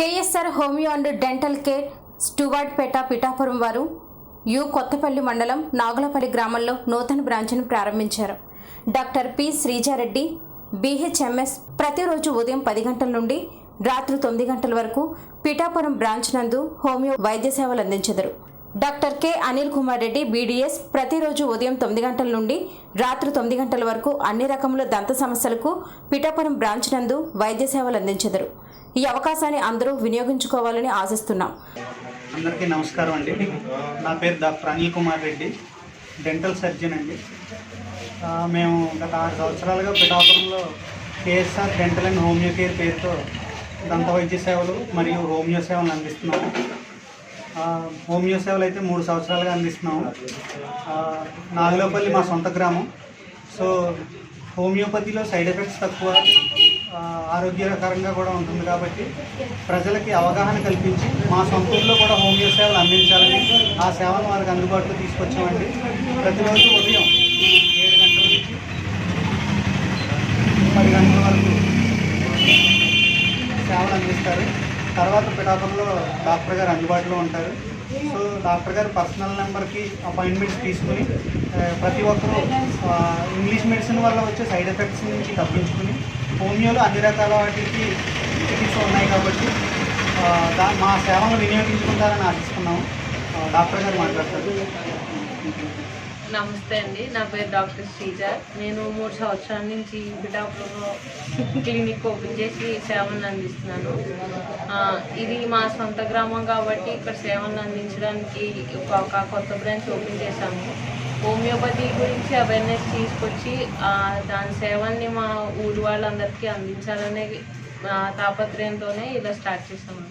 KSR homeo and dental care Stuartpeta Pithapuram వారు U Kothapalli మండలం నాగులపల్లి గ్రామంలో నూతన బ్రాంచ్ను ప్రారంభించారు. డాక్టర్ పి శ్రీజారెడ్డి బీహెచ్ఎంఎస్ ప్రతిరోజు ఉదయం పది గంటల నుండి రాత్రి తొమ్మిది గంటల వరకు పిఠాపురం బ్రాంచ్ నందు హోమియో వైద్య సేవలు అందించెదరు. Doctor K Anil Kumar Reddy BDS ప్రతిరోజు ఉదయం తొమ్మిది గంటల నుండి రాత్రి తొమ్మిది గంటల వరకు అన్ని రకముల దంత సమస్యలకు పిఠాపురం బ్రాంచ్ నందు వైద్య సేవలు అందించెదరు. ఈ అవకాశాన్ని అందరూ వినియోగించుకోవాలని ఆశిస్తున్నాం. అందరికీ నమస్కారం అండి. నా పేరు doctor Anil Kumar Reddy dental surgeon అండి. మేము గత ఆరు సంవత్సరాలుగా పిఠాపురంలో KSR dental and homeo care పేరుతో దంత వైద్య సేవలు మరియు హోమియో సేవలు అందిస్తున్నాము. హోమియో సేవలు అయితే మూడు సంవత్సరాలుగా అందిస్తున్నాము. నాగులపల్లి మా సొంత గ్రామం. సో హోమియోపతిలో సైడ్ ఎఫెక్ట్స్ తక్కువ ఆరోగ్యకరంగా కూడా ఉంటుంది కాబట్టి ప్రజలకి అవగాహన కల్పించి మా సొంతంలో కూడా హోమియో సేవలు అందించాలని ఆ సేవను వారికి అందుబాటులో తీసుకొచ్చామండి. ప్రతిరోజు ఉదయం ఏడు గంటల నుంచి పది గంటల వరకు సేవలు అందిస్తారు. తర్వాత పిఠాపురంలో డాక్టర్ గారు అందుబాటులో ఉంటారు. సో డాక్టర్ గారు పర్సనల్ నెంబర్కి అపాయింట్మెంట్స్ తీసుకుని ప్రతి ఒక్కరూ ఇంగ్లీష్ మెడిసిన్ వల్ల వచ్చే సైడ్ ఎఫెక్ట్స్ నుంచి తప్పించుకుని హోమియోలో అన్ని రకాల వాటికి చికిత్స ఉన్నాయి కాబట్టి దా మా సేవలను వినియోగించుకుంటారని ఆశిస్తున్నాము. డాక్టర్ గారు మాట్లాడతారు. నమస్తే అండి. నా పేరు డాక్టర్ శ్రీజ. నేను మూడు సంవత్సరాల నుంచి పిఠాపురంలో క్లినిక్ ఓపెన్ చేసి సేవలను అందిస్తున్నాను. ఇది మా సొంత గ్రామం కాబట్టి ఇక్కడ సేవలను అందించడానికి ఒక ఒక కొత్త బ్రాంచ్ ఓపెన్ చేశాము. హోమియోపతి గురించి అవేర్నెస్ తీసుకొచ్చి దాని సేవల్ని మా ఊరి వాళ్ళందరికీ అందించాలనే తాపత్రయంతోనే ఇలా స్టార్ట్ చేశాము